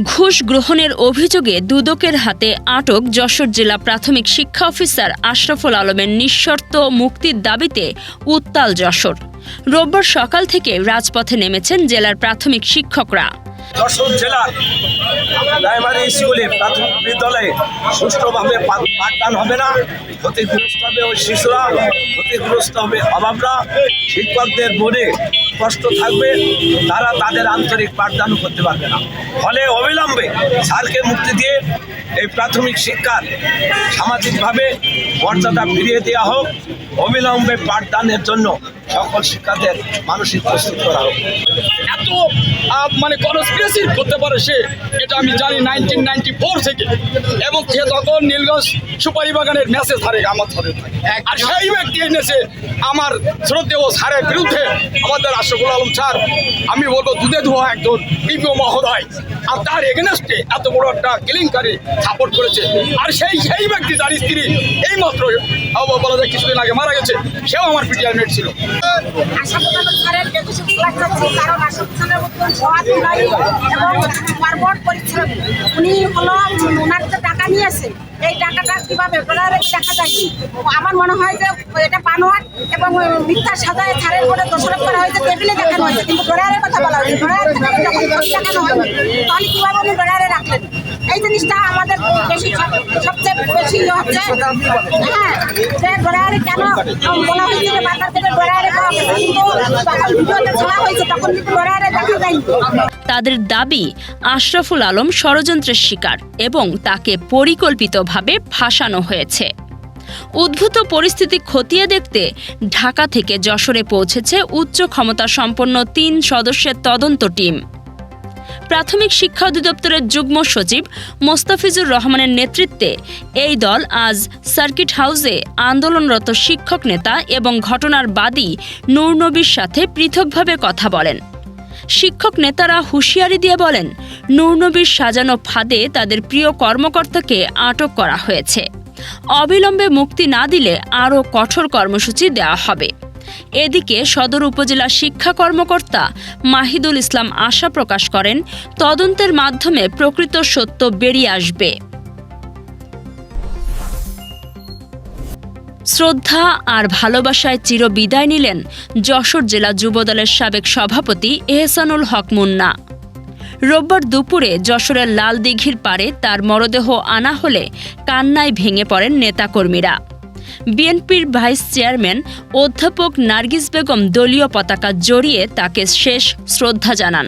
ঘুষ গ্রহণের অভিযোগে দুদকের হাতে আটক যশোর জেলা প্রাথমিক শিক্ষা অফিসার আশরাফুল আলমের নিঃশর্ত মুক্তির দাবিতে উত্তাল যশোর। রোববার সকাল থেকে রাজপথে নেমেছেন জেলার প্রাথমিক শিক্ষকরা। যশোর জেলার প্রাইমারি স্কুলে প্রাথমিক বিদ্যালয়ে সুষ্ঠুভাবে পাঠদান হবে না। ক্ষতিগ্রস্ত হবে ওই শিশুরা, ক্ষতিগ্রস্ত হবে অভাবরা। শিক্ষকদের মনে কষ্ট থাকবে, তারা তাদের আন্তরিক পাঠদানও করতে পারবে না। ফলে অবিলম্বে স্যারকে মুক্তি দিয়ে এই প্রাথমিক শিক্ষার সামাজিকভাবে মর্যাদা ফিরিয়ে দেওয়া হোক, অবিলম্বে পাঠদানের জন্য সকল শিক্ষাদের মানসিক প্রস্তুত করা হোক। এত মানে কনস্পিরেসি করতে পারে সে, এটা আমি জানি নাইনটিন নাইনটি ফোর থেকে। এবং সে তখন নীলগঞ্জ সুপারি বাগানের মেসেজ হারে আমার ধরে। আর সেই ব্যক্তি এনেছে আমার শ্রদ্ধেয় স্যারের বিরুদ্ধে। আমাদের আশরফুল আলম স্যার, আমি বলব, দুধে ধোয়া একজন বিপিও মহোদয়। আর তার এগেনস্টে এত বড় একটা কেলেঙ্কারি সাপোর্ট করেছে। আর সেই সেই ব্যক্তি যার স্ত্রী এই মাত্র বলা যায় কিছুদিন আগে মারা গেছে, সেও আমার পিটিআর মেট ছিল। উনি হলো ওনার তো টাকা নিয়েছে এই টাকাটা কীভাবে ডলারে দেখা যায়নি আমার মনে হয় যে এটা পানোয়ার এবং মিথ্যা সাজায় ছাড়ের করে দোষারোপ করা হয়েছে, টেবিলে দেখানো হয়েছে। কিন্তু ডলারের কথা বলা হয়েছে। হয়নি তাহলে কীভাবে উনি ডলারে রাখলেন? এই জিনিসটা আমাদের বেশি সবচেয়ে বেশি ইয়ে হচ্ছে। হ্যাঁ কেন হয়েছে যে বারবার থেকে কিন্তু তখন ভিডিওতে হয়েছে, তখন কিন্তু দেখা যায়নি। তাদের দাবি, আশরাফুল আলম ষড়যন্ত্রের শিকার এবং তাকে পরিকল্পিতভাবে ফাঁসানো হয়েছে। উদ্ভূত পরিস্থিতি খতিয়ে দেখতে ঢাকা থেকে যশোরে পৌঁছেছে উচ্চ ক্ষমতা সম্পন্ন তিন সদস্যের তদন্ত টিম। প্রাথমিক শিক্ষা অধিদপ্তরের যুগ্ম সচিব মোস্তাফিজুর রহমানের নেতৃত্বে এই দল আজ সার্কিট হাউসে আন্দোলনরত শিক্ষক নেতা এবং ঘটনার বাদী নূরনবীর সাথে পৃথকভাবে কথা বলেন। শিক্ষক নেতারা হুঁশিয়ারি দিয়ে বলেন নূরনবীর সাজানো ফাঁদে তাদের প্রিয় কর্মকর্তাকে আটক করা হয়েছে। অবিলম্বে মুক্তি না দিলে আরও কঠোর কর্মসূচি দেওয়া হবে। এদিকে সদর উপজেলা শিক্ষা কর্মকর্তা মাহিদুল ইসলাম আশা প্রকাশ করেন, তদন্তের মাধ্যমে প্রকৃত সত্য বেরিয়ে আসবে। শ্রদ্ধা আর ভালোবাসায় চির বিদায় নিলেন যশোর জেলা যুবদলের সাবেক সভাপতি এহসানুল হক মুন্না। রোববার দুপুরে যশোরের লাল দিঘির পাড়ে তার মরদেহ আনা হলে কান্নায় ভেঙে পড়েন নেতাকর্মীরা। বিএনপির ভাইস চেয়ারম্যান অধ্যাপক নার্গিস বেগম দলীয় পতাকা জড়িয়ে তাকে শেষ শ্রদ্ধা জানান।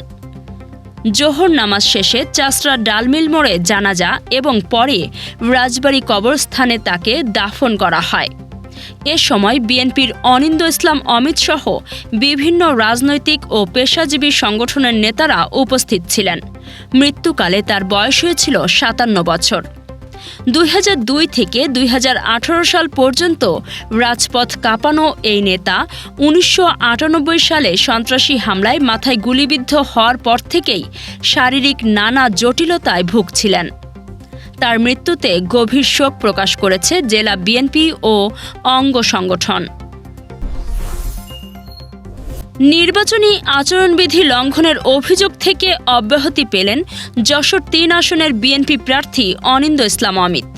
জোহর নামাজ শেষে চাষরা ডালমিল মোড়ে জানাজা এবং পরে রাজবাড়ী কবরস্থানে তাকে দাফন করা হয়। এ সময় বিএনপির অনিন্দ ইসলাম অমিত সহ বিভিন্ন রাজনৈতিক ও পেশাজীবী সংগঠনের নেতারা উপস্থিত ছিলেন। মৃত্যুকালে তার বয়স হয়েছিল সাতান্ন বছর। দুই হাজার দুই থেকে দুই হাজার আঠারো সাল পর্যন্ত রাজপথ কাঁপানো এই নেতা উনিশশো আটানব্বই সালে সন্ত্রাসী হামলায় মাথায় গুলিবিদ্ধ হওয়ার পর থেকেই শারীরিক নানা জটিলতায় ভুগছিলেন। তার মৃত্যুতে গভীর শোক প্রকাশ করেছে জেলা বিএনপি ও অঙ্গ সংগঠন। নির্বাচনী আচরণবিধি লঙ্ঘনের অভিযোগ থেকে অব্যাহতি পেলেন যশোর তিন আসনের বিএনপি প্রার্থী অনিন্দ ইসলাম অমিত।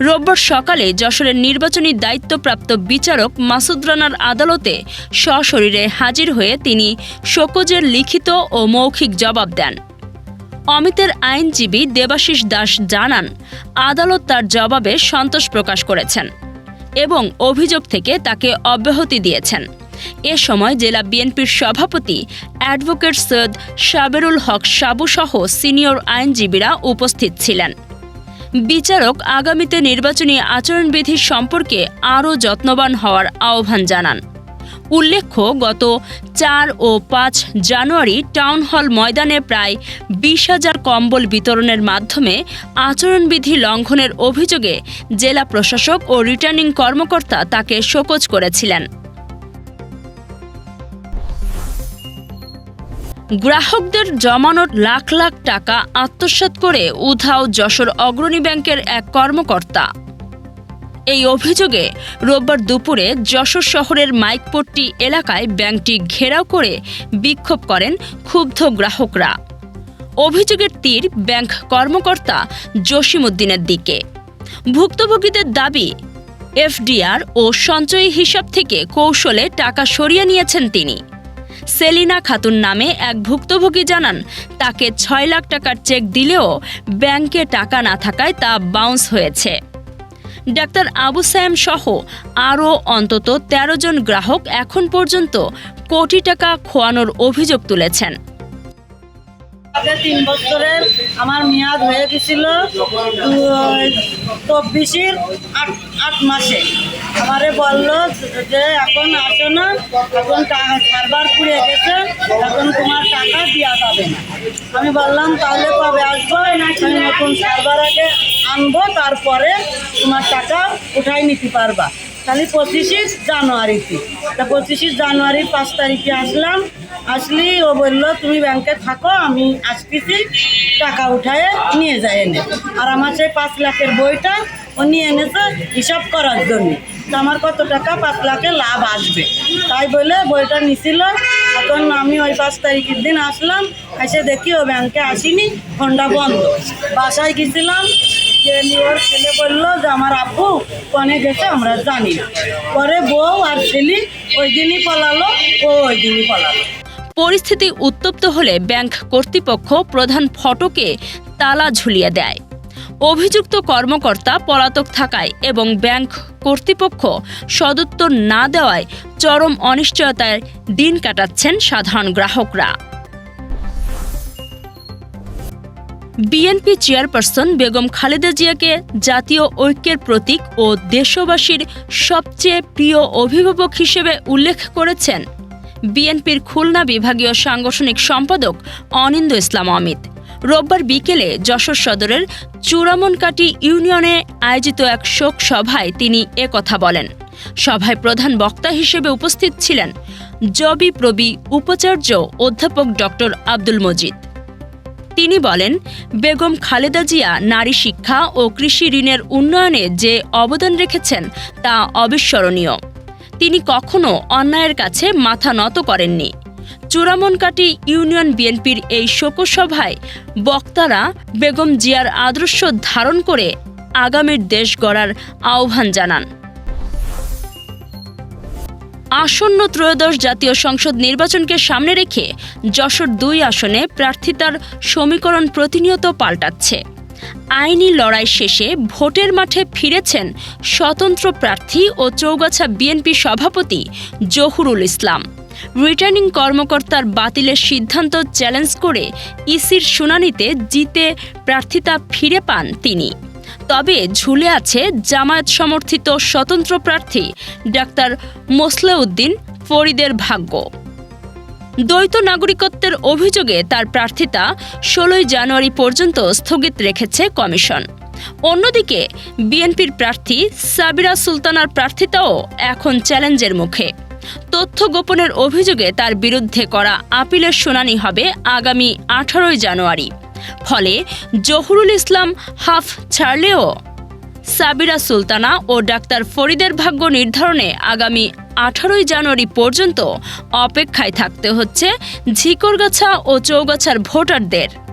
রোববার সকালে যশোরের নির্বাচনী দায়িত্বপ্রাপ্ত বিচারক মাসুদ রানার আদালতে সশরীরে হাজির হয়ে তিনি শোকজের লিখিত ও মৌখিক জবাব দেন। অমিতের আইনজীবী দেবাশিস দাস জানান, আদালত তার জবাবে সন্তোষ প্রকাশ করেছেন এবং অভিযোগ থেকে তাকে অব্যাহতি দিয়েছেন। এ সময় জেলা বিএনপির সভাপতি অ্যাডভোকেট সৈয়দ সাবেরুল হক সাবু সহ সিনিয়র আইনজীবীরা উপস্থিত ছিলেন। বিচারক আগামীতে নির্বাচনী আচরণবিধি সম্পর্কে আরও যত্নবান হওয়ার আহ্বান জানান। উল্লেখ্য, গত চার ও পাঁচ জানুয়ারি টাউন হল ময়দানে প্রায় বিশ হাজার কম্বল বিতরণের মাধ্যমে আচরণবিধি লঙ্ঘনের অভিযোগে জেলা প্রশাসক ও রিটার্নিং কর্মকর্তা তাকে শোকজ করেছিলেন। গ্রাহকদের জমানো লাখ লাখ টাকা আত্মসাৎ করে উধাও যশোর অগ্রণী ব্যাংকের এক কর্মকর্তা। এই অভিযোগে রোববার দুপুরে যশোর শহরের মাইকপট্টি এলাকায় ব্যাংকটি ঘেরাও করে বিক্ষোভ করেন ক্ষুব্ধ গ্রাহকরা। অভিযোগের তীর ব্যাংক কর্মকর্তা জসিমউদ্দিনের দিকে। ভুক্তভোগীদের দাবি, এফডিআর ও সঞ্চয়ী হিসাব থেকে কৌশলে টাকা সরিয়ে নিয়েছেন তিনি। সেলিনা খাতুন নামে এক ভুক্তভোগী জানান, তাকে ছয় লাখ টাকার চেক দিলেও ব্যাংকে টাকা না থাকায় তা বাউন্স হয়েছে। ডাক্তার আবু সায়েম সহ আরও অন্তত ১৩ জন গ্রাহক এখন পর্যন্ত কোটি টাকা খোয়ানোর অভিযোগ তুলেছেন। আগে তিন বছরের আমার মেয়াদ হয়ে গেছিল চব্বিশের আট আট মাসে। আমারে বলল যে, এখন আসো না, এখন টাকা সার্ভার পুড়ে গেছে, এখন তোমার টাকা দেওয়া যাবে না। আমি বললাম, তাহলে কবে আসব? আমি নতুন সার্ভার আগে আনব, তারপরে তোমার টাকা উঠাই নিতে পারবা। খালি পঁচিশে জানুয়ারিতে। তা পঁচিশে জানুয়ারি পাঁচ তারিখে আসলাম, আসলি ও বলল, তুমি ব্যাংকে থাকো, আমি আসতেছি, টাকা উঠায় নিয়ে যাই এনে। আর আমার সেই পাঁচ লাখের বইটা ও নিয়ে এনেছে হিসাব করার জন্য। তো আমার কত টাকা? পাঁচ লাখে লাভ আসবে। তাই বলে বইটা নিছিল। এখন আমি ওই পাঁচ তারিখের দিন আসলাম, এসে দেখি ও ব্যাংকে আসিনি, ফোনটা বন্ধ। বাসায় গেছিলাম ছেলে যে, আমার আব্বু কনে গেছে, আমরা জানি। পরে বউ আর ছেলে ওই দিনই ও ওই দিনই পরিস্থিতি উত্তপ্ত হলে ব্যাংক কর্তৃপক্ষ প্রধান ফটকে তালা ঝুলিয়ে দেয়। অভিযুক্ত কর্মকর্তা পলাতক থাকায় এবং ব্যাংক কর্তৃপক্ষ সদুত্তর না দেওয়ায় চরম অনিশ্চয়তায় দিন কাটাচ্ছেন সাধারণ গ্রাহকরা। বিএনপি চেয়ারপারসন বেগম খালেদা জিয়াকে জাতীয় ঐক্যের প্রতীক ও দেশবাসীর সবচেয়ে প্রিয় অভিভাবক হিসেবে উল্লেখ করেছেন। বিএনপির খুলনা বিভাগীয় সাংগঠনিক সম্পাদক অনিন্দ ইসলাম অমিত। রোববার বিকেলে যশোর সদরের চূড়ামনকাটি ইউনিয়নে আয়োজিত এক শোক সভায় তিনি একথা বলেন। সভায় প্রধান বক্তা হিসেবে উপস্থিত ছিলেন জবি প্রবি উপাচার্য অধ্যাপক ডক্টর আব্দুল মজিদ। তিনি বলেন, বেগম খালেদা জিয়া নারী শিক্ষা ও কৃষি ঋণের উন্নয়নে যে অবদান রেখেছেন, তা অবিস্মরণীয়। তিনি কখনো অন্যায়ের কাছে মাথা নত করেননি। চূড়ামনকাটি ইউনিয়ন বিএনপির এই শোকসভায় বক্তারা বেগম জিয়ার আদর্শ ধারণ করে আগামীর দেশ গড়ার আহ্বান জানান। আসন্ন ত্রয়োদশ জাতীয় সংসদ নির্বাচনকে সামনে রেখে যশোর দুই আসনে প্রার্থিতার সমীকরণ প্রতিনিয়ত পাল্টাচ্ছে। আইনি লড়াই শেষে ভোটের মাঠে ফিরেছেন স্বতন্ত্র প্রার্থী ও চৌগাছা বিএনপি সভাপতি জহুরুল ইসলাম। রিটার্নিং কর্মকর্তার বাতিলের সিদ্ধান্ত চ্যালেঞ্জ করে ইসির শুনানিতে জিতে প্রার্থিতা ফিরে পান তিনি। তবে ঝুলে আছে জামায়াত সমর্থিত স্বতন্ত্র প্রার্থী ডাক্তার মোসলেউদ্দিন ফরিদের ভাগ্য। দ্বৈত নাগরিকত্বের অভিযোগে তার প্রার্থিতা ষোলোই জানুয়ারি পর্যন্ত স্থগিত রেখেছে কমিশন। অন্যদিকে, বিএনপির প্রার্থী সাবিরা সুলতানার প্রার্থিতাও এখন চ্যালেঞ্জের মুখে। তথ্য গোপনের অভিযোগে তার বিরুদ্ধে করা আপিলের শুনানি হবে আগামী আঠারোই জানুয়ারি। ফলে জহুরুল ইসলাম হাফ ছাড়লেও সাবিরা সুলতানা ও ডাক্তার ফরিদের ভাগ্য নির্ধারণে আগামী আঠারোই জানুয়ারি পর্যন্ত অপেক্ষায় থাকতে হচ্ছে ঝিকরগাছা ও চৌগাছার ভোটারদের।